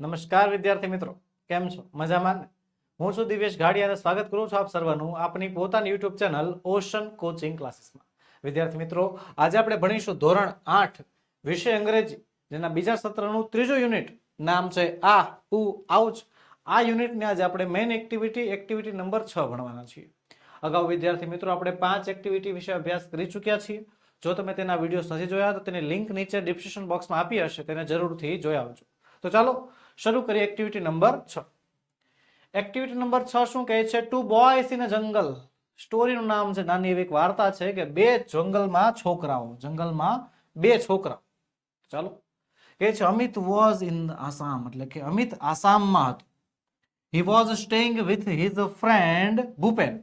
નમસ્કાર વિદ્યાર્થી મિત્રો, કેમ છો? મજામાં ને? હું છું દિવેશ ઘાડી અને સ્વાગત કરું છું આપ સર્વનું આપની પોતાની યુટ્યુબ ચેનલ ઓશન કોચિંગ ક્લાસીસમાં. વિદ્યાર્થી મિત્રો, આજે આપણે ભણીશું ધોરણ આઠ, વિષય અંગ્રેજી, જેના બીજા સત્રનું ત્રીજું યુનિટ નામ છે આ, ઉ, આઉચ. આ યુનિટને આજે આપણે મેઇન એક્ટિવિટી એક્ટિવિટી નંબર છ ભણવાના છીએ. અગાઉ વિદ્યાર્થી મિત્રો, આપણે પાંચ એક્ટિવિટી વિશે અભ્યાસ કરી ચૂક્યા છીએ. જો તમે તેના વિડીયોઝ નથી જોયા, તો તેની લિંક નીચે ડિસ્ક્રિપ્શન બોક્સમાં આપી હશે, તેને જરૂરથી જોઈ આવજો. તો ચાલો શરૂ કરીએ એક્ટિવિટી નંબર છ. એક્ટિવિટી નંબર છ શું કહે છે? ટુ બોયસ ઇન અ જંગલ સ્ટોરીનું નામ છે, નાની એવી એક વાર્તા છે કે બે જંગલમાં છોકરાઓ, જંગલમાં બે છોકરા ચાલો. કહે છે, અમિત વોઝ ઇન આસામ એટલે કે અમિત આસામમાં હતો. He was staying with his friend Bhupen.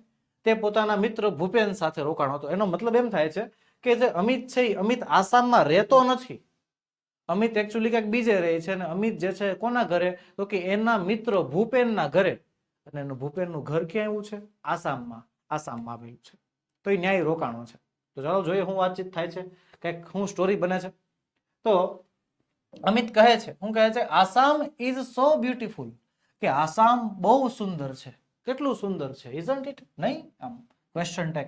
તે પોતાના મિત્ર ભૂપેન સાથે રોકાણ હતો. એનો મતલબ એમ થાય છે કે જે અમિત છે એ અમિત આસામમાં રહેતો નથી. અમિત એકચ્યુઅલી ક્યાંક બીજે રહે છે અને અમિત જે છે કોના ઘરે? તો કે એના મિત્ર ભૂપેનના ઘરે. અને એનું ભૂપેનનું ઘર ક્યાં આવ્યું છે? આસામમાં. આસામમાં આવેલું છે. તો એ ન્યાય રોકાણો છે. તો ચાલો જોઈએ શું વાતચીત થાય છે. કંઈક શું સ્ટોરી બને છે. તો અમિત કહે છે શું કહે છે, આસામ ઇઝ સો બ્યુટીફુલ કે આસામ બહુ સુંદર છે. કેટલું સુંદર છે ઇઝન્ટ ઇટ નહીં? આમ ક્વેશ્ચન ટેગ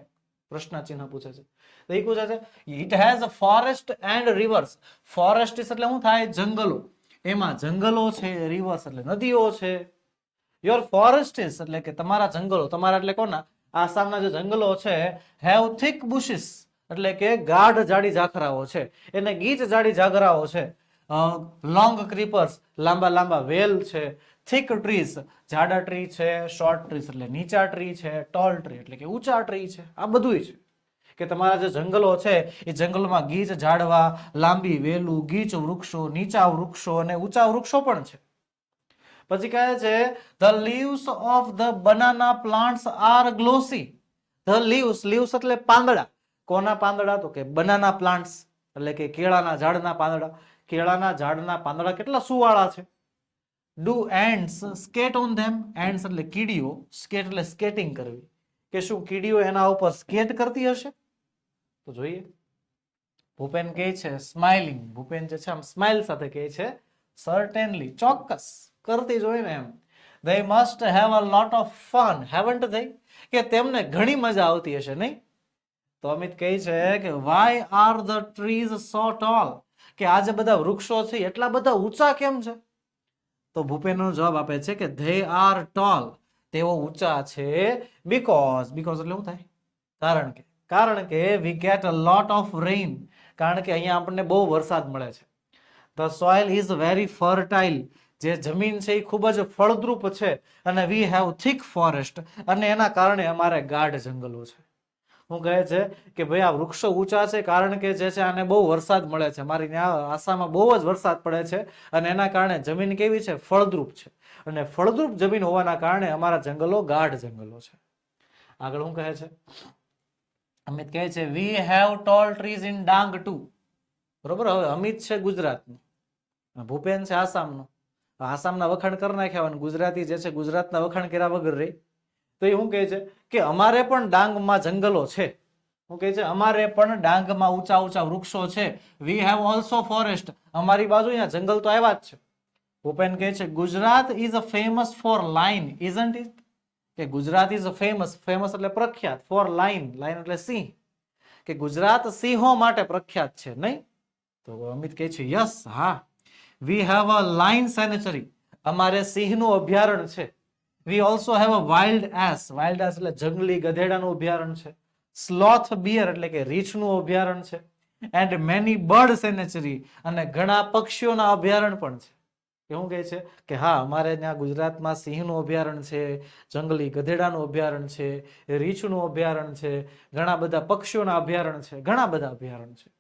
પ્રશ્ન ચિહ્ન પૂછે છે. તો એ પૂછે છે it has forest and rivers forest એટલે શું થાય, જંગલો. એમાં જંગલો છે રિવર્સ એટલે નદીઓ છે. યોર ફોરેસ્ટ એટલે કે તમારા જંગલો, તમારા એટલે કોના? આસામના જે જંગલો છે હેવ થિક બુશિસ એટલે કે ગાઢ જાડી ઝાખરાઓ છે. એને ગીચ જાડી ઝાખરાઓ છે. લોંગ ક્રીપર્સ લાંબા લાંબા વેલ છે થિક ટ્રીઝ જાડા ટ્રી છે શોર્ટ ટ્રીઝ એટલે નીચા ટ્રી છે ટોલ ટ્રી એટલે કે ઊંચા ટ્રી છે. આ બધું છે. કે તમારા જે જંગલો છે, એ જંગલમાં ગીચ ઝાડવા, લાંબી વેલું, ગીચ વૃક્ષો, નીચા વૃક્ષો અને ઊંચા વૃક્ષો પણ છે. પછી કહે છે the leaves of the banana plants are glossy the leaves leaves એટલે પાંદડા. કોના પાંદડા? તો કે બનાના પ્લાન્ટ્સ એટલે કે કેળાના ઝાડના પાંદડા. કેળાના ઝાડના પાંદડા કેટલા સુવાળા છે? Do ants skate on them ants એટલે કીડીઓ સ્કેટ એટલે સ્કેટિંગ કરવી. કે શું કીડીઓ એના ઉપર સ્કેટ કરતી હશે? તો જોઈએ. ભૂપેન કહે છે સ્માઇલિંગ ભૂપેન જે છે, આમ સ્માઇલ સાથે કહે છે સર્ટેનલી ચોક્કસ. કરતી જ હોય ને એમ. They must have a lot of fun haven't they કે તેમને ઘણી મજા આવતી હશે, નહીં? તો અમિત કહે છે કે why are the trees so tall? કે આ જે બધા વૃક્ષો છે, એટલા બધા ઊંચા કેમ છે? તો ભૂપેનનો જવાબ આપે છે કે ધે આર ટોલ તેઓ ઊંચા છે બીકોઝ બીકોઝ એટલે શું થાય? કારણ કે કારણ કે we get a lot of rain કારણ કે અહીંયા આપણને બહુ વરસાદ મળે છે. The soil is very fertile જે જમીન છે એ ખૂબ જ ફળદ્રુપ છે અને વી હેવ થિક ફોરેસ્ટ અને એના કારણે અમારે ગાઢ જંગલો છે. હું કહે છે કે ભાઈ આ વૃક્ષો ઊંચા છે કારણ કે જે છે આને બહુ વરસાદ મળે છે. મારી ત્યાં આસામમાં બહુ જ વરસાદ પડે છે અને એના કારણે જમીન કેવી છે? ફળદ્રુપ છે. અને ફળદ્રુપ જમીન હોવાના કારણે અમારા જંગલો ગાઢ જંગલો છે. આગળ હું કહે છે? અમિત કહે છે we have tall trees in Dang too બરોબર? હવે અમિત છે ગુજરાતનું. ભૂપેન છે આસામનો. આસામના વખાણ કરી નાખ્યા અને ગુજરાતી જે છે ગુજરાતના વખાણ કર્યા વગર રહી તો એ શું કહે છે? કે અમારે પણ ડાંગમાં જંગલો છે. શું કહે છે, અમારે પણ ડાંગમાં ઊંચા ઊંચા વૃક્ષો છે. વી હેવ ઓલ્સો ફોરેસ્ટ અમારી બાજુ અહીંયા જંગલ તો આવ્યા જ છે. ભૂપેન કહે છે, Gujarat is a famous for lion isn't it કે Gujarat is a famous famous એટલે પ્રખ્યાત ફોર લાઇન લાઇન એટલે સિંહ. કે ગુજરાત સિંહો માટે પ્રખ્યાત છે, નહીં? તો અમિત કહે છે યસ હા. વી હેવ અ લાઇન સેનેચરી અમારે સિંહનું અભયારણ્ય છે. We also have a wild ass wild ass એટલે જંગલી ગધેડાનું અભયારણ્ય છે. સ્લોથ બિયર એટલે કે રીછનું અભયારણ્ય છે. એન્ડ મેની બર્ડ સેનેચરી અને ઘણા પક્ષીઓના અભયારણ્ય પણ છે. એવું કહે છે કે હા, અમારે ત્યાં ગુજરાતમાં સિંહનું અભયારણ્ય છે, જંગલી ગધેડાનું અભયારણ્ય છે, રીછનું અભયારણ્ય છે, ઘણા બધા પક્ષીઓના અભયારણ્ય છે, ઘણા બધા અભયારણ્ય છે.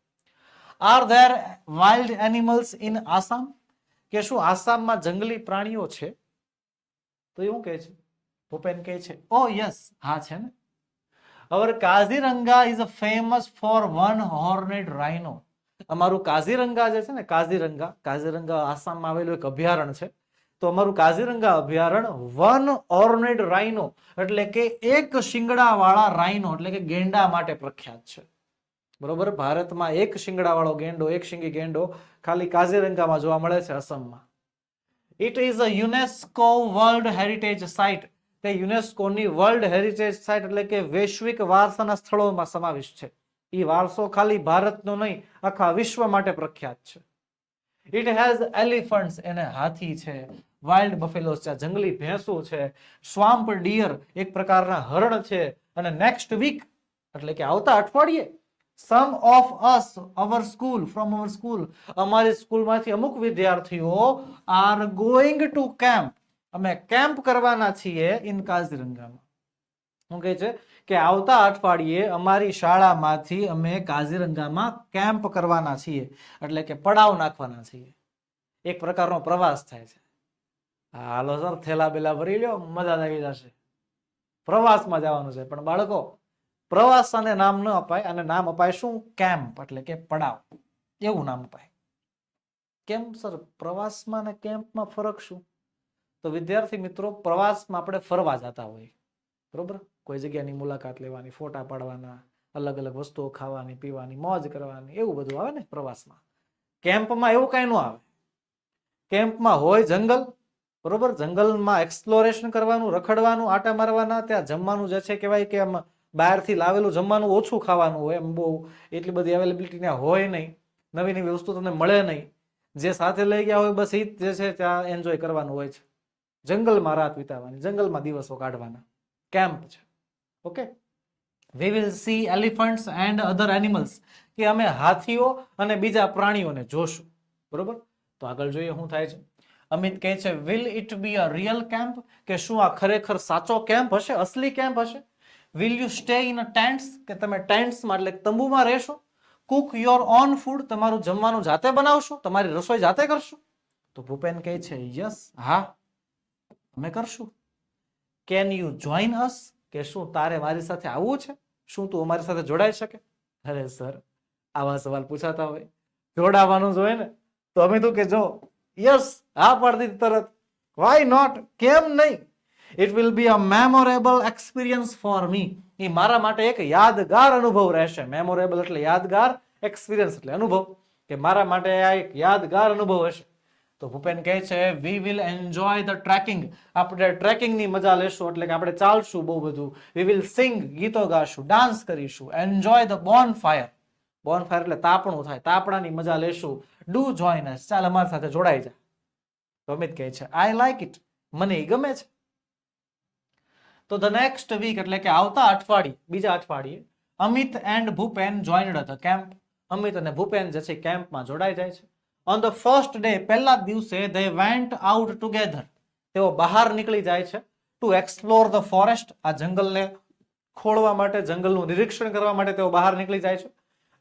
Are there wild animals in Assam કે શું આસામમાં જંગલી પ્રાણીઓ છે? તો એવું કહે છે? ભૂપેન કહે છે ઓ યસ હા, છે ને? Our Kaziranga is famous for one horned rhino અમારું કાઝીરંગા જે છે ને, કાઝીરંગા કાઝીરંગા આસામમાં આવેલું એક અભયારણ્ય છે. તો અમારું કાઝીરંગા અભયારણ્ય વન ઓર્નેડ રાઇનો એટલે કે એક શિંગડાવાળા રાઇનો એટલે કે ગેંડા માટે પ્રખ્યાત છે. બરોબર? ભારતમાં એક શિંગડાવાળો ગેંડો, એક શિંગી ગેંડો ખાલી કાઝીરંગામાં જોવા મળે છે અસમમાં it is a UNESCO world heritage site તે યુનેસ્કોની વર્લ્ડ હેરિટેજ સાઇટ એટલે કે વૈશ્વિક વારસાના સ્થળોમાં સમાવિષ્ટ છે. એ વારસો ખાલી ભારતનો નહીં, આખા વિશ્વ માટે પ્રખ્યાત છે. ઇટ હેઝ એલિફન્ટ્સ એને હાથી છે વાઇલ્ડ બફેલોસ છે, જંગલી ભેંસો છે સ્વામ્પ ડિયર એક પ્રકારના હરણ છે, અને નેક્સ્ટ વીક એટલે કે આવતા અઠવાડિયે some of us our school from our school અમારી સ્કૂલમાંથી અમુક વિદ્યાર્થીઓ આર ગોઈંગ ટુ કેમ્પ અમે કેમ્પ કરવાના છીએ ઇન કાઝીરંગામાં. શું કહે છે? કે આવતા અઠવાડિયે અમારી શાળામાંથી અમે કાઝીરંગામાં કેમ્પ કરવાના છીએ. એટલે કે પડાવ નાખવાના છીએ. એક પ્રકારનો પ્રવાસ થાય છે. હાલો સર, થેલા બેલા ભરી લ્યો, મજા આવી જશે. પ્રવાસમાં જવાનું છે. પણ બાળકો પ્રવાસ અને નામ ન અપાય અને નામ અપાય શું? કેમ્પ એટલે કે પડાવ. એવું નામ અપાય. કેમ સર? પ્રવાસમાં અને કેમ્પમાં ફરક શું? તો વિદ્યાર્થી મિત્રો, પ્રવાસમાં આપણે ફરવા જતા હોઈએ. બરોબર? કોઈ જગ્યાની મુલાકાત લેવાની, ફોટા પાડવાના, અલગ અલગ વસ્તુઓ ખાવાની, પીવાની, મોજ કરવાની, એવું બધું આવે ને પ્રવાસમાં. કેમ્પમાં એવું કઈ ન આવે. કેમ્પમાં હોય જંગલ, બરોબર? જંગલમાં એક્સપ્લોરેશન કરવાનું, રખડવાનું, આટા મારવાના, ત્યાં જમવાનું જે છે કહેવાય કે આમ બહારથી લાવેલું જમવાનું ઓછું ખાવાનું હોય એમ બહુ એટલી બધી અવેલેબિલિટી ત્યાં હોય નહીં. નવી નવી વસ્તુ તમને મળે નહીં. જે સાથે લઈ ગયા હોય બસ એ જ જે છે ત્યાં એન્જોય કરવાનું હોય છે. જંગલમાં રાત વિતાવવાની, જંગલમાં દિવસો કાઢવાના. કેમ્પ છે. Okay we will see elephants and other animals કે અમે હાથીઓ અને બીજા પ્રાણીઓને જોશું. બરોબર? તો આગળ જોઈએ શું થાય છે. અમિત કહે છે will it be a real camp કે શું આ ખરેખર સાચો કેમ્પ હશે, અસલી કેમ્પ હશે? Will you stay in a tents કે તમે ટેન્ટ્સમાં એટલે તંબુમાં રહેશો. કુક યોર ઓન ફૂડ તમારું જમવાનું જાતે બનાવશો. તમારી રસોઈ જાતે કરશો. તો ભૂપેન કહે છે યસ હા, અમે કરશું. કેન યુ જોઈન અસ કે શું તારે મારી સાથે આવવું છે? શું તું અમારી સાથે જોડાઈ શકે? અરે સર, આવા સવાલ પૂછાતા હોય. જોડાવાનું જોઈએ ને. તો અમે તો કે જો યસ હા પડદી તરત. વાય નોટ કેમ નહીં? It will be a memorable experience for me એ મારા માટે એક યાદગાર અનુભવ રહેશે મેમોરેબલ એટલે યાદગાર એક્સપિરિયન્સ એટલે અનુભવ કે મારા માટે આ એક યાદગાર અનુભવ હશે તો ભૂપેન કહે છે we will enjoy the trekking આપણે ટ્રેકિંગની મજા લેશું, એટલે કે આપણે ચાલશું બહુ બધું. વી વિલ સિંગ ગીતો ગાશું ડાન્સ કરીશું. Enjoy the bonfire bonfire એટલે તાપણું થાય. તાપણાની મજા લેશું. ડુ જોઈન અસ ચાલ અમારી સાથે જોડાઈ જા. તો અમિત કહે છે આઈ લાઈક ઇટ મને એ ગમે છે. તો ધ નેક્સ્ટ વીક એટલે કે આવતા અઠવાડિયે, બીજા અઠવાડિયે, Amit and Bhupen joined the camp Amit અને ભૂપેન જે છે કેમ્પમાં જોડાઈ જાય છે. ઓન ધ ફર્સ્ટ ડે પહેલા દિવસે ધે વેન્ટ આઉટ ટુગેધર તેઓ બહાર નીકળી જાય છે ટુ એક્સપ્લોર ધ ફોરેસ્ટ આ જંગલને ખોળવા માટે, જંગલનું નિરીક્ષણ કરવા માટે તેઓ બહાર નીકળી જાય છે.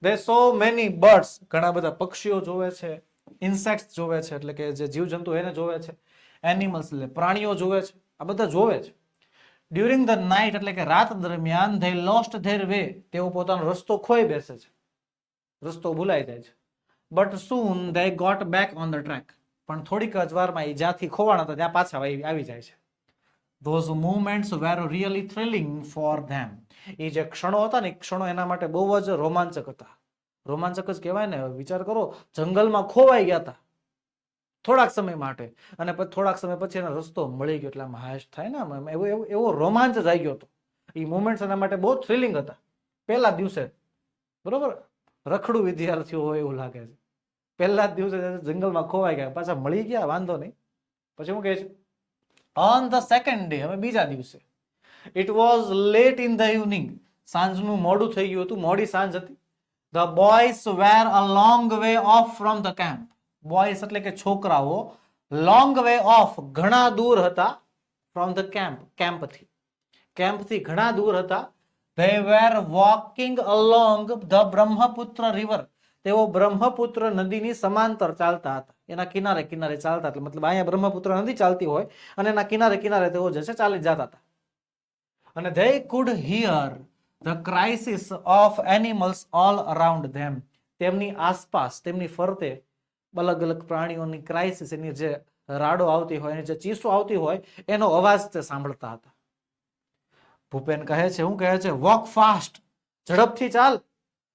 દે સો મેની બર્ડ્સ ઘણા બધા પક્ષીઓ જોવે છે ઇન્સેક્ટ્સ જોવે છે, એટલે કે જે જીવજંતુ એને જોવે છે એનિમલ્સ એટલે પ્રાણીઓ જોવે છે, આ બધા જોવે છે. ડ્યુરિંગ ધ નાઇટ એટલે કે રાત દરમિયાન ધે લોસ્ટ ધેર વે તેઓ પોતાનો રસ્તો ખોઈ બેસે છે. રસ્તો ભૂલાઈ જાય છે. But soon they got back on the track પણ થોડીક જ વારમાં એ જ્યાંથી ખોવાણા હતા, ત્યાં પાછા આવી આવી જાય છે. Those movements were really thrilling for them એ જે ક્ષણો હતા ને, એ ક્ષણો એના માટે બહુ જ રોમાંચક હતા. રોમાંચક જ કહેવાય ને, વિચાર કરો, જંગલમાં ખોવાઈ ગયા હતા. થોડાક સમય માટે. અને પછી થોડાક સમય પછી એનો રસ્તો મળી ગયો એટલે આમ હાશ થાય ને આમ એવો એવો એવો રોમાંચ આવી ગયો હતો. એ મુમેન્ટ્સ એના માટે બહુ થ્રિલિંગ હતા. પહેલા દિવસે, બરોબર? રખડું વિદ્યાર્થીઓ હોય એવું લાગે છે. પહેલા જ દિવસે જંગલમાં ખોવાઈ ગયા, પાછા મળી ગયા, વાંધો નહીં. પછી હું કહે છે? ઓન ધ સેકન્ડ ડે હવે બીજા દિવસે. It was late in the evening સાંજનું મોડું થઈ ગયું હતું, મોડી સાંજ હતી. The boys were a long way off from the camp boys એટલે કે છોકરાઓ લોંગ વે ઓફ ઘણા દૂર હતા ફ્રોમ ધ કેમ્પ કેમ્પથી કેમ્પથી ઘણા દૂર હતા. They were walking along the Brahmaputra river તેઓ બ્રહ્મપુત્ર નદીની સમાંતર ચાલતા હતા. એના કિનારે કિનારે ચાલતા એટલે મતલબ અહીંયા બ્રહ્મપુત્ર નદી ચાલતી હોય અને એના કિનારે કિનારે તેઓ જશે ચાલી જતા હતા. અને they could hear the crisis of animals all around them તેમની આસપાસ, તેમની ફરતે અલગ અલગ પ્રાણીઓની ક્રાઇસિસ એની જે રાડો આવતી હોય, એની જે ચીસો આવતી હોય, એનો અવાજ તે સાંભળતા હતા. ભૂપેન કહે છે શું કહે છે વોક ફાસ્ટ ઝડપથી ચાલ.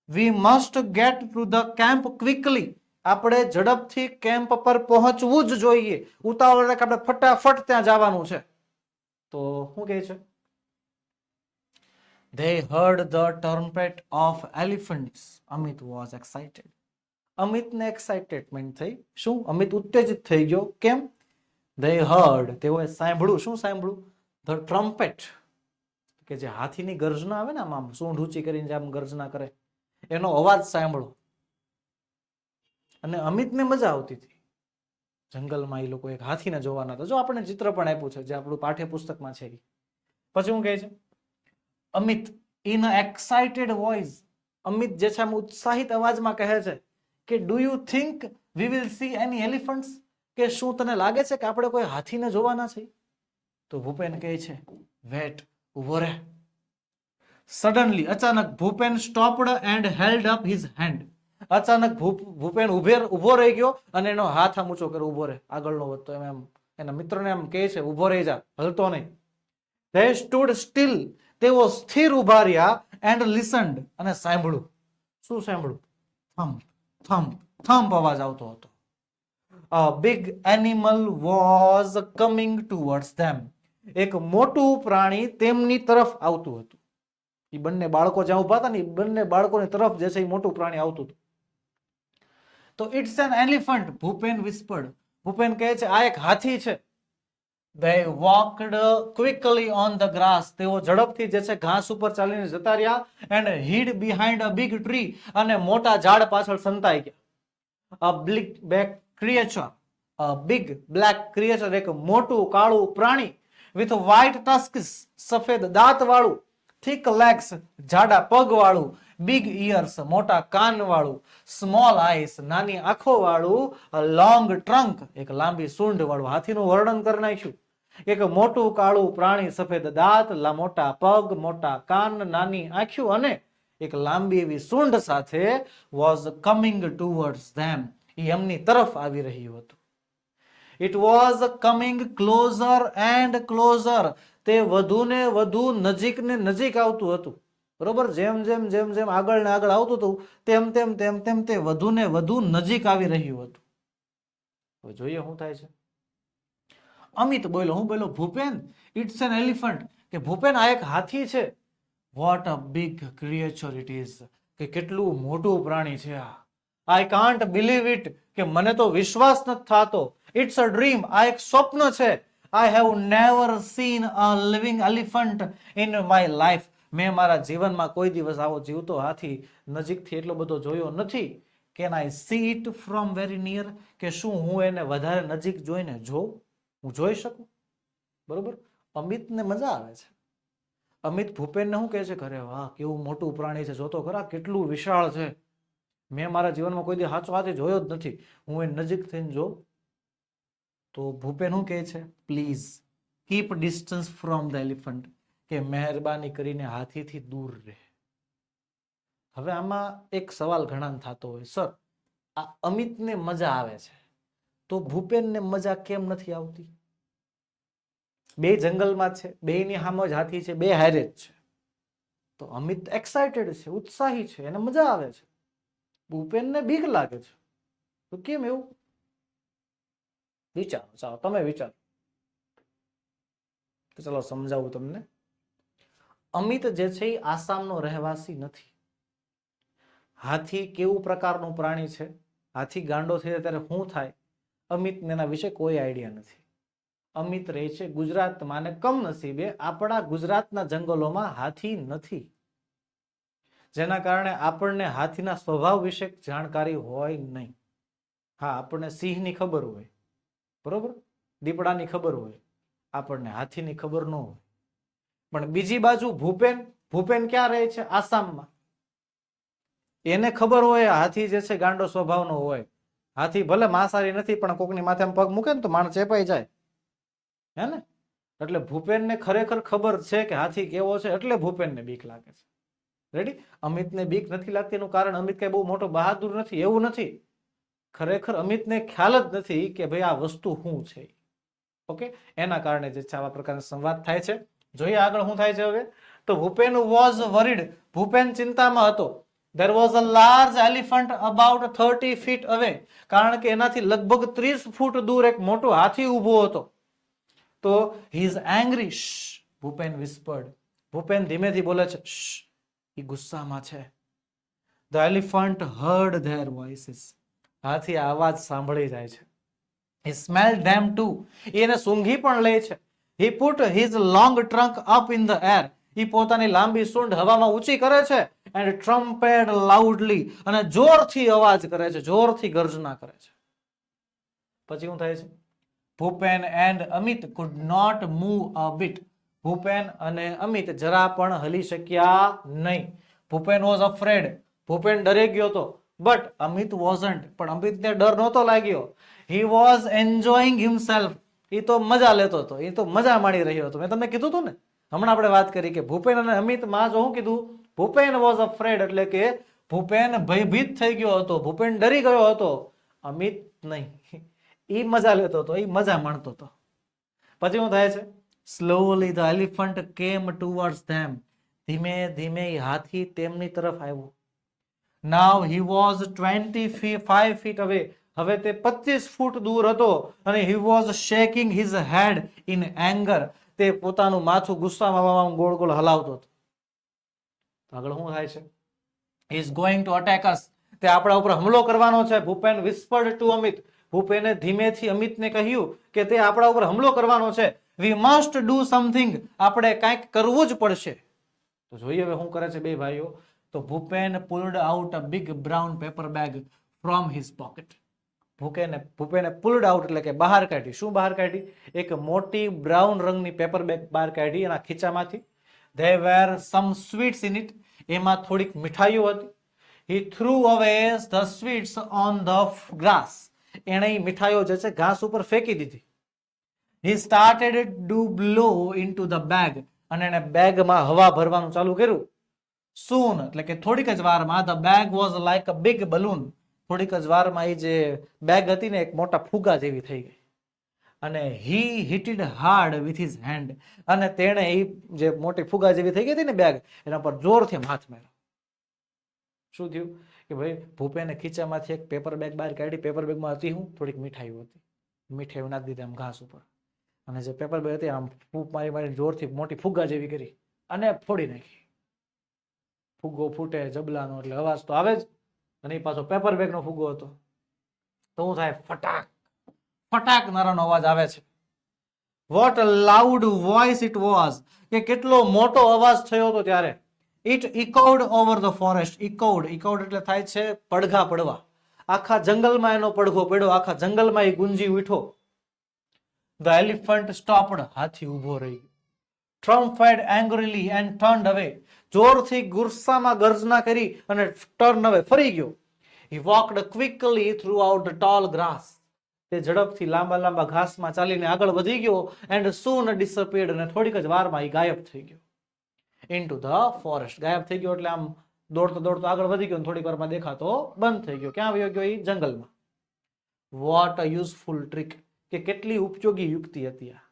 We must get to the camp quickly આપણે ઝડપથી કેમ્પ પર પહોંચવું જ જોઈએ. ઉતાવળ રાખ આપણે ફટાફટ ત્યાં જવાનું છે. તો શું કહે છે they heard the trumpet of elephants. Amit was excited. અમિતને એક્સાઇટેડમેન્ટ થઈ. શું? અમિત ઉત્તેજિત થઈ ગયો. કેમ? ધ હર્ડ તેઓએ સાંભળ્યું. શું સાંભળ્યું? ધ ટ્રમ્પેટ કે જે હાથીની ગર્જના આવે ને આમ આમ સૂંઢ ઊંચી કરીને જે આમ ગર્જના કરે. એનો અવાજ સાંભળો. અને અમિતને મજા આવતી હતી. જંગલમાં એ લોકો એક હાથીને જોવાના હતા. જો આપણે ચિત્ર પણ આપ્યું છે, જે આપણું પાઠ્યપુસ્તકમાં છે પછી શું કહે છે? Amit in excited voice Amit જે છે આમ ઉત્સાહિત અવાજમાં કહે છે કે do you think we will see any elephants કે શું તને લાગે છે કે આપણે કોઈ હાથીને જોવાના છે? તો ભૂપેન કહે છે, વેટ ઊભો રહે. સડનલી અચાનક Bhupen stopped and held up his hand અચાનક ભૂપ- ભૂપેન ઉભે ઊભો રહી ગયો અને એનો હાથ આમ ઊંચો કર્યો ઊભો રહે, આગળનો વધતો એમ એમ, એના મિત્રને એમ કહે છે ઊભો રહી જા, હલતો નહીં. ધે સ્ટૂડ સ્ટીલ તેઓ સ્થિર ઊભા રહ્યા એન્ડ લિસન્ડ અને સાંભળ્યું. શું સાંભળ્યું? થમ્પ થમ્પ થમ્પ અવાજ આવતો હતો. A big animal was coming towards them એક મોટું પ્રાણી તેમની તરફ આવતું હતું. એ બંને બાળકો જ્યાં ઊભા હતા ને એ બંને બાળકોની તરફ જે છે એ મોટું પ્રાણી આવતું હતું. તો it's an elephant Bhupen whispered Bhupen કહે છે, આ એક હાથી છે. They walked quickly on the grass તેઓ ઝડપથી જે છે ઘાસ ઉપર ચાલીને જતા રહ્યા and hid behind a big tree અને મોટા ઝાડ પાછળ સંતાઈ ગયા a big black creature a big black creature એક મોટું કાળું પ્રાણી with white tusks સફેદ દાંત વાળું thick legs જાડા પગ વાળું big ઇયર્સ મોટા કાન વાળું આઈસ નાની આંખો વાળું લોંગ ટ્રંક એક લાંબી સૂંઢ વાળું હાથીનું વર્ણન કરી નાખ્યું. એક મોટું કાળું પ્રાણી, સફેદ દાંત મોટા પગ, મોટા કાન, નાની આંખ્યું અને એક લાંબી એવી સૂંઢ સાથે વોઝ કમિંગ ટુવર્ડ્સ ધેમ એ એમની તરફ આવી રહ્યું હતું. It was coming closer and closer તે વધુ ને વધુ નજીક ને નજીક આવતું હતું. બરોબર? જેમ જેમ જેમ જેમ આગળ ને આગળ આવતું હતું, તેમ તેમ તેમ તેમ તે વધુ ને વધુ નજીક આવી રહ્યું હતું. હવે જોઈએ શું થાય છે. અમિત બોલ્યો, હું બોલો ભૂપેન ઇટ્સ એન એલિફન્ટ કે ભૂપેન, આ એક હાથી છે. What a big creature it is કે કેટલું મોટું પ્રાણી છે આ. આઈ કાન્ટ બિલીવ ઇટ કે મને તો વિશ્વાસ નથી થતો. ઇટ્સ અ ડ્રીમ આ એક સ્વપ્ન છે. I have never seen a living elephant in my life મેં મારા જીવનમાં કોઈ દિવસ આવો જીવતો હાથી નજીકથી એટલો બધો જોયો નથી can I see it from very near કે શું હું એને વધારે નજીક જોઈને જોઉં હું જોઈ શકું? બરોબર? અમિતને મજા આવે છે. અમિત ભૂપેનને શું કહે છે? ઘરે વાહ, કેવું મોટું પ્રાણી છે. જોતો ખરા, કેટલું વિશાળ છે. મેં મારા જીવનમાં કોઈ દી હાચો હાથે જોયો જ નથી. હું એ નજીક થઈને જોઉં તો ભૂપેન શું કહે છે? Please keep distance from the elephant કે મહેરબાની કરીને હાથીથી દૂર રહે. હવે આમાં એક સવાલ ઘણા થતો હોય. સર, આ અમિતને મજા આવે છે. તો ભૂપેનને મજા કેમ નથી આવતી? બે જંગલમાં છે બેની સામે જ હાથી છે, બે હારે જ છે. તો અમિત એક્સાઇટેડ છે, ઉત્સાહી છે, એને મજા આવે છે. ભૂપેનને બીક લાગે છે. તો કેમ એવું? વિચારો, ચાલો, તમે વિચારો. ચાલો સમજાવું તમને. અમિત જે છે એ આસામનો રહેવાસી નથી. હાથી કેવું પ્રકારનું પ્રાણી છે? હાથી ગાંડો થઈ જાય ત્યારે શું થાય? અમિતને એના વિશે કોઈ આઈડિયા નથી. અમિત રહે છે ગુજરાતમાં અને કમનસીબે આપણા ગુજરાતના જંગલોમાં હાથી નથી. જેના કારણે આપણને હાથીના સ્વભાવ વિશે જાણકારી હોય નહીં. હા, આપણને સિંહની ખબર હોય. બરોબર? દીપડાની ખબર હોય. આપણને હાથીની ખબર ન હોય. પણ બીજી બાજુ ભૂપેન ભૂપેન ક્યાં રહે છે? આસામમાં. એને ખબર હોય, હાથી જે છે ગાંડો સ્વભાવનો હોય. હાથી ભલે માંસારી નથી, પણ કોકની માથે પગ મૂકે ને તો માણસ ચેપાઈ જાય. હે ને? એટલે ભૂપેનને ખરેખર ખબર છે કે હાથી કેવો છે, એટલે ભૂપેનને બીક લાગે છે. રેડી અમિતને બીક નથી લાગતી એનું કારણ, અમિત કઈ બહુ મોટો બહાદુર નથી, એવું નથી. ખરેખર અમિતને ખ્યાલ જ નથી કે ભાઈ આ વસ્તુ શું છે. ઓકે એના કારણે જે છે, આવા પ્રકારનો સંવાદ થાય છે. જોઈએ આગળ શું થાય છે હવે તો ભૂપેન વોઝ વરીડ ભૂપેન ચિંતામાં હતો there was a large elephant about 30 feet away કારણ કે એનાથી લગભગ 30 ફૂટ દૂર એક મોટો હાથી ઊભો હતો તો is angry shh Bhupen whispered Bhupen ધીમેથી બોલે છે એ ગુસ્સામાં છે the elephant heard their voices હાથી અવાજ સાંભળી જાય છે he smelled them too એ એને સૂંઘી પણ લે છે he put his long trunk up in the air એ પોતાની લાંબી સૂંઢ હવામાં ઊંચી કરે છે એન્ડ ટ્રમ્પેડ લાઉડલી અને જોરથી અવાજ કરે છે, જોરથી ગર્જના કરે છે. પછી શું થાય છે? Bhupen and Amit could not move a bit Bhupen અને અમિત જરા પણ હલી શક્યા નહીં. ભૂપેન વોઝ અફ્રેડ ભૂપેન ડરી ગયો હતો બટ અમિત વોઝન્ટ પણ અમિતને ડર નહોતો લાગ્યો. હી વોઝ એન્જોયિંગ હિમસેલ્ફ એ તો મજા લેતો હતો. એ તો મજા માણી રહ્યો હતો. મેં તમને કીધું હતું ને? હમણાં આપણે વાત કરી કે ભૂપેન અને અમિતમાં જો હું કીધું, ભૂપેન વોઝ અફ્રેડ એટલે કે ભૂપેન ભયભીત થઈ ગયો હતો. ભૂપેન ડરી ગયો હતો. અમિત નહીં. એ મજા લેતો હતો. એ મજા માણતો હતો. પછી શું થાય છે? Slowly the elephant came towards them ધીમે ધીમે એ હાથી તેમની તરફ આવ્યો. Now he was twenty five feet away હવે તે પચીસ ફૂટ દૂર હતો અને he was shaking his head in anger તે પોતાનું માથું ગુસ્સામાં ગોળ ગોળ હલાવતો હતો. આગળ શું થાય છે? Is going to attack us તે આપણા ઉપર હુમલો કરવાનો છે. Bhupen whispered to Amit. ભૂપેને ધીમેથી અમિતને કહ્યું કે તે આપણા ઉપર હુમલો કરવાનો છે. વી મસ્ટ ડુ સમથિંગ આપણે કાંઈક કરવું જ પડશે. તો જોઈએ હવે શું કરે છે બે ભાઈઓ. તો Bhupen pulled out a big brown paper bag from his pocket ભૂપેને ભૂપેને પુલ્ડ આઉટ એટલે કે બહાર કાઢી. શું બહાર કાઢી? એક મોટી બ્રાઉન રંગની પેપર બેગ બહાર કાઢી એના ખીચામાંથી. They were some sweets in it એમાં થોડીક મીઠાઈઓ હતી. He threw away the sweets on the grass એણે મીઠાઈઓ જે છે ઘાસ ઉપર ફેંકી દીધી. He started to blow into the bag અને એણે બેગમાં હવા ભરવાનું ચાલુ કર્યું. સૂન એટલે કે થોડીક જ વારમાં the bag was like a big balloon થોડીક જ વારમાં એ જે બેગ હતી ને, એક મોટા ફુગા જેવી થઈ ગઈ. અને he hit it hard with his hand અને તેણે એ જે મોટી ફુગા જેવી થઈ ગઈ હતી ને બેગ એના પર જોરથી હાથ માર્યો. શું થયું? કે ભાઈ, ભૂપેને ખીચામાંથી એક પેપર બેગ બહાર કાઢી પેપર બેગમાં હતી હું, થોડીક મીઠાઈઓ હતી. મીઠાઈઓ નાખી દીધી આમ ઘાસ ઉપર. અને જે પેપર બેગ હતી આમ ફૂંક મારી મારી જોરથી મોટી ફુગ્ગા જેવી કરી અને ફોડી નાખી. ફુગ્ગો ફૂટે, જબલાનો, એટલે અવાજ તો આવે જ. અને એ પાછો પેપર બેગનો ફુગ્ગો હતો. તો શું થાય, ફટાક ફટાક નારાનો અવાજ આવે છે. What loud voice it was કે કેટલો મોટો અવાજ થયો હતો ત્યારે. It echoed over the forest echoed echoed એટલે થાય છે પડઘા પડવા. આખા જંગલમાં એનો પડઘો પડ્યો. આખા જંગલમાં એ ગુંજી ઉઠો ધ એલિફન્ટ સ્ટોપડ હાથી ઊભો રહી ટ્રમ્ફેડ એંગ્રીલી એન્ડ ટર્ન્ડ અવે જોરથી ગુસ્સામાં ગર્જના કરી અને ટર્ન અવે ફરી ગયો. He walked quickly throughout the tall grass તે ઝડપથી લાંબા લાંબા ઘાસમાં ચાલીને આગળ વધી ગયો એન્ડ સૂન ડિસઅપિયર્ડ અને થોડીક જ વારમાં એ ગાયબ થઈ ગયો. ઇનટુ ધ ફોરેસ્ટ ગાયબ થઈ ગયો એટલે આમ દોડતો દોડતો આગળ વધી ગયો થોડીક વારમાં દેખાતો બંધ થઈ ગયો. ક્યાં વયો ગયો એ જંગલમાં. વોટ અ યુઝફુલ ટ્રીક કે કેટલી ઉપયોગી યુક્તિ હતી આ.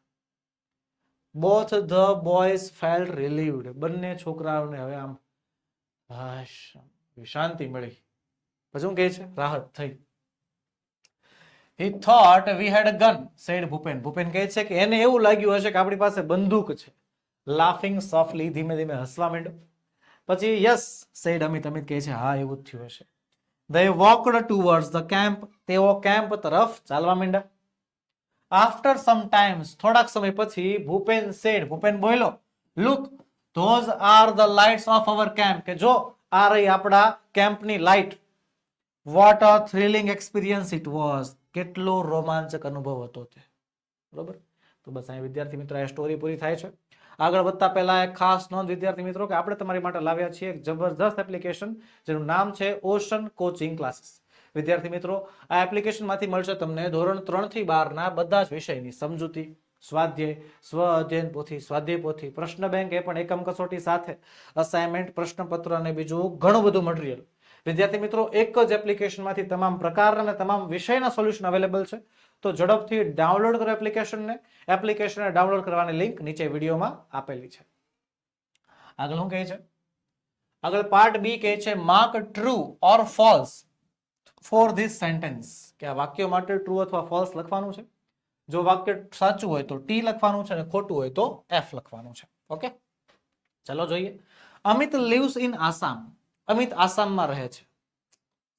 Both the boys felt relieved બંને છોકરાઓને હવે આમ હાશ શાંતિ મળી. પછી શું કહે છે, રાહત થઈ. He thought we had gone said Bhupen. Bhupen કહે છે કે એને એવું લાગ્યું હશે કે આપણી પાસે બંદૂક છે. લાફિંગ સોફ્ટલી ધીમે ધીમે હસવા માંડ્યો. પછી યસ સેડ અમિત. અમિત કહે છે, હા, એવું જ થયું હશે. They walked towards the camp તેઓ કેમ્પ તરફ ચાલવા માંડ્યા. આફ્ટર સમ ટાઈમ્સ થોડાક સમય પછી ભૂપેન સેડ ભૂપેન બોલ્યો look those are the lights of our camp કે જો, આ રહી આપણા કેમ્પની light what a thrilling experience it was કેટલો રોમાંચક અનુભવ હતો તે. બરોબર? તો બસ અહીં વિદ્યાર્થી મિત્રો, આ સ્ટોરી પૂરી થાય છે. આગળ વધતા પહેલા એક ખાસ નોંધ વિદ્યાર્થી મિત્રો, કે આપણે તમારી માટે લાવ્યા છીએ એક જબરદસ્ત એપ્લિકેશન જેનું નામ છે ઓશન કોચિંગ ક્લાસીસ વિદ્યાર્થી મિત્રો, આ એપ્લિકેશનમાંથી મળશે તમને ધોરણ ત્રણથી બારના બધા જ વિષયની સમજૂતી, સ્વાધ્યાય, સ્વ અધ્યયન પોથી, સ્વાધ્યાય પોથી, પ્રશ્ન બેંક એ પણ એકમ કસોટી સાથે અસાઇનમેન્ટ પ્રશ્નપત્ર અને બીજું ઘણું બધું મટીરિયલ વિદ્યાર્થી મિત્રો, એક જ એપ્લિકેશનમાંથી તમામ પ્રકારના અને તમામ વિષયના સોલ્યુશન અવેલેબલ છે. તો ઝડપથી ડાઉનલોડ કરો એપ્લિકેશનને. એપ્લિકેશનને ડાઉનલોડ કરવાની લિંક નીચે વિડીયોમાં આપેલી છે. આગળ શું કહે છે? આગળ પાર્ટ બી કહે છે mark true or false for this sentence, કે આ વાક્ય માટે ટ્રુ અથવા ફોલ્સ લખવાનું છે. જો વાક્ય સાચું હોય તો ટી લખવાનું છે અને ખોટું હોય તો એફ લખવાનું છે. ઓકે? ચલો જોઈએ. અમિત લીવ્સ ઇન આસામ અમિત આસામમાં રહે છે.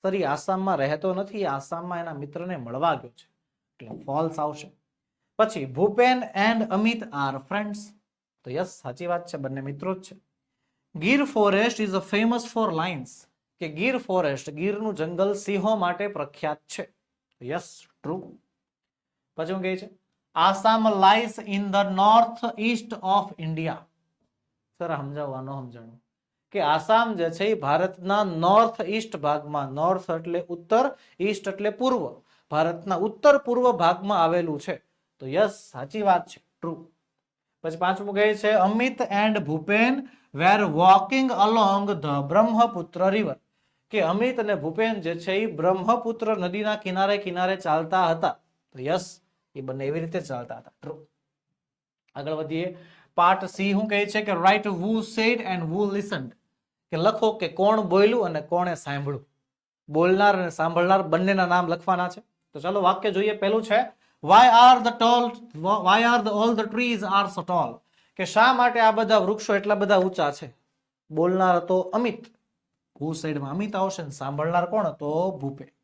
સર આસામમાં રહેતો નથી આસામમાં એના મિત્રને મળવા ગયો છે. એટલે ફોલ્સ આવશે. પછી, Bhupen and Amit are friends તો યસ, સાચી વાત છે, બંને મિત્રો જ છે. Gir forest is a famous for lions કે ગીર ફોરેસ્ટ, ગીરનું જંગલ સિંહો માટે પ્રખ્યાત છે. યસ ટ્રુ પછી હું કહે છે, Assam lies in the north east of India sir સમજાવવાનો સમજાણું. કે આસામ જે છે એ ભારતના નોર્થ ઈસ્ટ ભાગમાં નોર્થ એટલે ઉત્તર ઈસ્ટ એટલે પૂર્વ. ભારતના ઉત્તર પૂર્વ ભાગમાં આવેલું છે. તો યસ સાચી વાત છે ટ્રુ પછી પાંચમું કહે છે, Amit and Bhupen were walking along the Brahmaputra river કે અમિત અને ભૂપેન જે છે એ બ્રહ્મપુત્ર નદીના કિનારે કિનારે ચાલતા હતા. તો યસ, એ બંને એવી રીતે ચાલતા હતા. ટ્રુ આગળ વધીએ. પાર્ટ સી શું કહે છે કે write who said and who listened કે લખો કે કોણ બોલ્યું અને કોણે સાંભળ્યું. બોલનાર અને સાંભળનાર બંનેના નામ લખવાના છે. તો ચાલો વાક્ય જોઈએ. પહેલું છે why are the tall why are the all the trees are so tall કે શા માટે આ બધા વૃક્ષો એટલા બધા ઊંચા છે? બોલનાર હતો અમિત. હુ સાઈડમાં અમિત આવશે ને સાંભળનાર કોણ તો ભૂપે.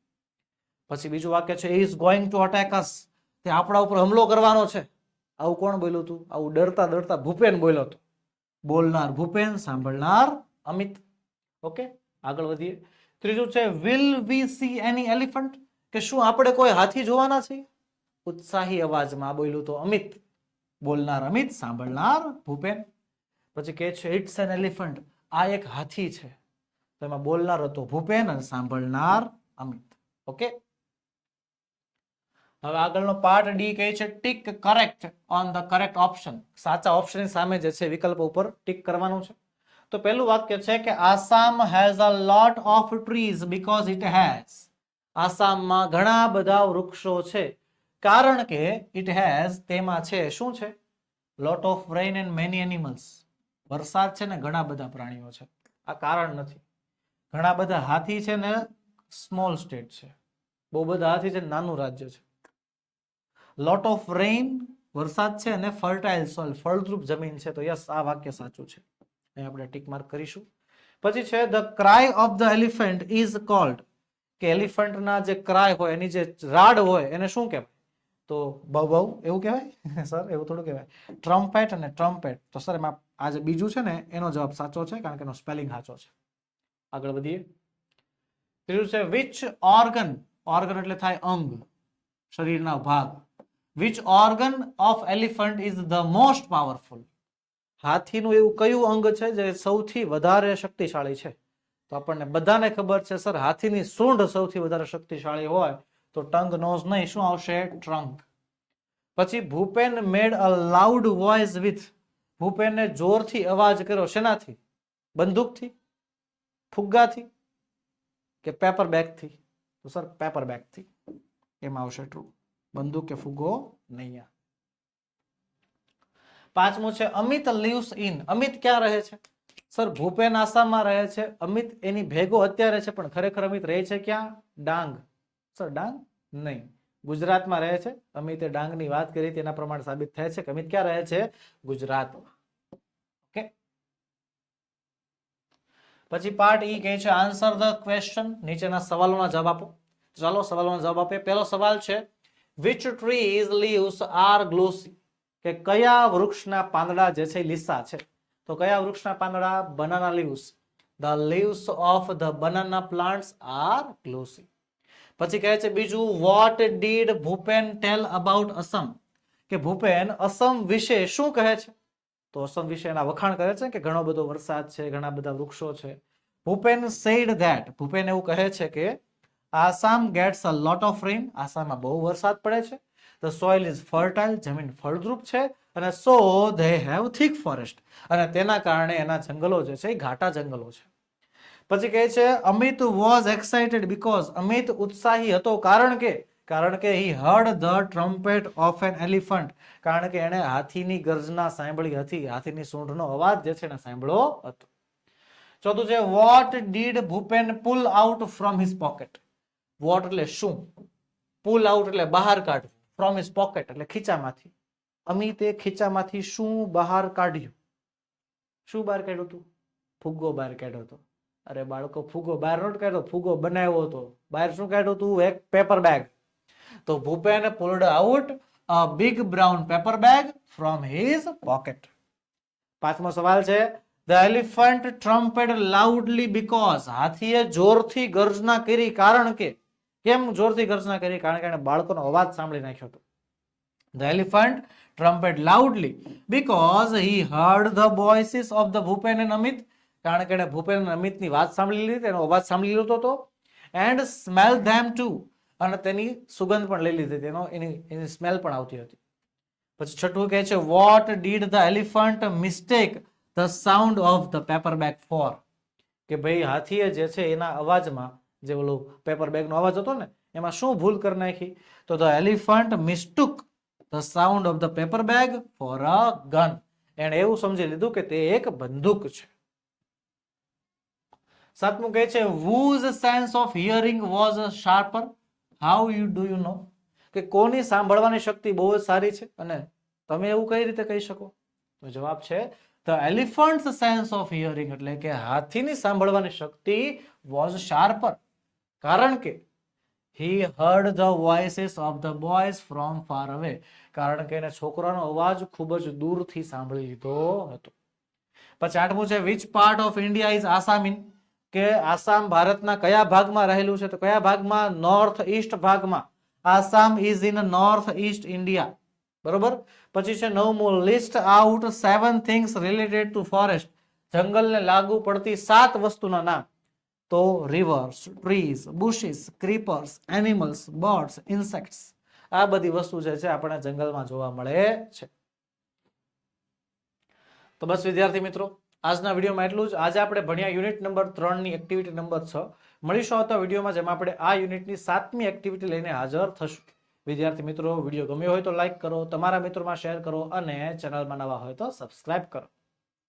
પછી બીજું વાક્ય છે is going to attack us તે આપણા ઉપર હુમલો કરવાનો છે. આવું કોણ બોલ્યું હતું આવું ડરતા ડરતા ભૂપેન બોલ્યો હતો બોલનાર ભૂપેન, સાંભળનાર અમિત. ઓકે આગળ વધીએ. ત્રીજું છે will we see any elephant કે શું આપણે કોઈ હાથી જોવાના છીએ? ઉત્સાહી અવાજમાં બોલ્યું તો અમિત. બોલનાર અમિત, સાંભળનાર ભૂપેન. પછી કહે છે ઇટ્સ એન એલિફન્ટ આ એક હાથી છે. તો એમાં બોલનાર હતો ભૂપેન અને સાંભળનાર અમિત. ઓકે હવે આગળનો પાર્ટ ડી કહે છે tick correct on the correct option સાચા ઓપ્શનની સામે જે છે, વિકલ્પ ઉપર ટીક કરવાનું છે. તો પહેલું વાક્ય છે કે Assam has a lot of trees because it has આસામમાં ઘણા બધા વૃક્ષો છે. કારણ કે ઇટ હેઝ તેમાં છે, શું છે? Lot of rain and many animals વરસાદ છે ને ઘણા બધા પ્રાણીઓ છે. આ કારણ નથી. ઘણા બધા હાથી છે ને સ્મોલ સ્ટેટ છે. બહુ બધા હાથી છે નાનું રાજ્ય છે. લોટ ઓફ રેઇન વરસાદ છે અને ફર્ટાઇલ સોઇલ ફળદ્રુપ જમીન છે. તો યસ, આ વાક્ય સાચું છે. અહીં આપણે ટીક માર્ક કરીશું. પછી છે the cry of the elephant is called કે એલિફન્ટના જે ક્રાય હોય, એની જે રાડ હોય, એને શું કહેવાય? તો બહુ બહુ એવું કહેવાય? સર એવું થોડું કહેવાય. ટ્રમ્પેટ અને ટ્રમ્પેટ તો સર, એમાં આ જે બીજું છે ને, એનો જવાબ સાચો છે, કારણ કે એનો સ્પેલિંગ સાચો છે. આગળ વધીએ. ત્રીજું છે વિચ ઓર્ગન ઓર્ગન એટલે થાય અંગ, શરીરના ભાગ. Which organ of elephant is the most powerful હાથીનું એવું કયું અંગ છે જે સૌથી વધારે શક્તિશાળી છે? તો આપણને બધાને ખબર છે, સર, હાથીની સૂંઢ સૌથી વધારે શક્તિશાળી હોય તો ટંગ, નોઝ નહીં, શું આવશે? ટ્રંક પછી Bhupen made a loud voice with. ભૂપેને જોરથી અવાજ કર્યો. શેનાથી? બંદૂકથી? ફુગ્ગાથી કે પેપર બેગથી તો સર પેપર બેગથી એમાં આવશે ટ્રુ બંદૂક કે ફુગ્ગો નહીં પાંચમું છે, અમિત લીવ્સ ઇન અમિત ક્યાં રહે છે? સર, ભૂપેન આસામમાં રહે છે. અમિત એની ભેગો અત્યારે છે, પણ ખરેખર અમિત રહે છે ક્યાં? ડાંગ. સર, ડાંગ? નહીં. ગુજરાતમાં રહે છે. અમિતે ડાંગની વાત કરી, તેના પ્રમાણે સાબિત થાય છે કે અમિત ક્યાં રહે છે? ગુજરાતમાં ઓકે પછી પાર્ટ ઈ કહે છે આન્સર ધ ક્વેશ્ચન નીચેના સવાલોના જવાબ આપો. ચાલો સવાલોના જવાબ આપીએ. પહેલો સવાલ છે which trees leaves are glossy કે કયા વૃક્ષના પાંદડા જે છે લીસા છે? તો કયા વૃક્ષના પાંદડા? Banana leaves the leaves of the banana plants are glossy પછી કહે છે, બીજું what did Bhupen tell about Assam કે ભૂપેન અસમ વિશે શું કહે છે? તો અસમ વિશે એના વખાણ કરે છે કે ઘણો બધો વરસાદ છે, ઘણા બધા વૃક્ષો છે. Bhupen said that. ભૂપેન એવું કહે છે કે, Assam gets a lot of rain આસામમાં બહુ વરસાદ પડે છે. ધ સોઇલ ઇઝ ફર્ટાઇલ જમીન ફળદ્રુપ છે અને so they have thick forest અને તેના કારણે એના જંગલો જે છે એ ઘાટા જંગલો છે. પછી કહે છે, Amit was excited because Amit ઉત્સાહી હતો. કારણ કે કારણ કે he heard the trumpet of an elephant. કારણ કે એણે હાથીની ગર્જના સાંભળી હતી. હાથીની સૂંઢનો અવાજ જે છે એને સાંભળ્યો હતો. ચોથું છે what did Bhupen pull out from his pocket what એટલે શું? પુલ આઉટ એટલે બહાર કાઢવું. ફ્રોમ હિઝ પોકેટ એટલે ખીચામાંથી. અમિતે ખીચામાંથી શું બહાર કાઢ્યું? શું બહાર કાઢ્યું હતું ફુગ્ગો બહાર કાઢ્યો હતો. અરે બાળકો, ફુગ્ગો બહાર નહોતો કાઢ્યો, ફુગ્ગો બનાવ્યો હતો. બહાર શું કાઢ્યું હતું એક પેપર બેગ તો Bhupen pulled out a big brown paper bag from his pocket પાંચમો સવાલ છે the elephant trumped loudly because હાથીએ જોરથી ગર્જના કરી કારણ કે, કેમ જોરથી ગર્જના કરી? કારણ કે એણે બાળકોનો અવાજ સાંભળી નાખ્યો હતો. The elephant trumped loudly because he heard the voices of the Bhupen and Amit. કારણ કે એણે ભૂપેન અને અમિતની વાત સાંભળી લીધી તેનો અવાજ સાંભળી લીધો હતો એન્ડ સ્મેલ ધેમ ટુ અને તેની સુગંધ પણ લઈ લીધી તેનો એની એની સ્મેલ પણ આવતી હતી. પછી છઠ્ઠું કહે છે what did the elephant mistake the sound of the paper bag for કે ભાઈ, હાથીએ જે છે એના અવાજમાં, જે ઓલું પેપર બેગનો અવાજ હતો ને, એમાં શું ભૂલ કરી નાખી? તો the elephant mistook the sound of the paper bag for a gun એણે એવું સમજી લીધું કે તે એક બંદૂક છે. સાતમું કહે છે whose sense of hearing was sharper how you do you know કે કોની સાંભળવાની શક્તિ બહુ જ સારી છે? અને તમે એવું કઈ રીતે કહી શકો? તો જવાબ છે the elephant sense of hearing એટલે કે હાથીની સાંભળવાની શક્તિ વોઝ શાર્પર કારણ કે he heard the voices of the boys from far away કારણ કે એને છોકરાનો અવાજ ખૂબ જ દૂરથી સાંભળી લીધો હતો. પછી આઠમું છે which part of India is Assam in કે આસામ ભારતના કયા ભાગમાં રહેલું છે? તો કયા ભાગમાં? નોર્થ ઈસ્ટ ભાગમાં. Assam is in north east India બરોબર? પછી છે નવમું list out seven things related to forest જંગલને લાગુ પડતી સાત વસ્તુના નામ. તો rivers trees bushes creepers animals birds insects આ બધી વસ્તુ જે છે આપણે જંગલમાં જોવા મળે છે. તો બસ વિદ્યાર્થી મિત્રો આજના વિડીયોમાં એટલું જ. આજે આપણે ભણ્યા યુનિટ નંબર ત્રણની એક્ટિવિટી નંબર છ. મળીશું આવતા વિડીયોમાં જેમાં આપણે આ યુનિટની સાતમી એક્ટિવિટી લઈને હાજર થશું. વિદ્યાર્થી મિત્રો, વીડિયો ગમ્યો હોય તો લાઇક કરો, તમારા મિત્રોમાં શેર કરો અને ચેનલમાં નવા હોય તો સબસ્ક્રાઇબ કરો.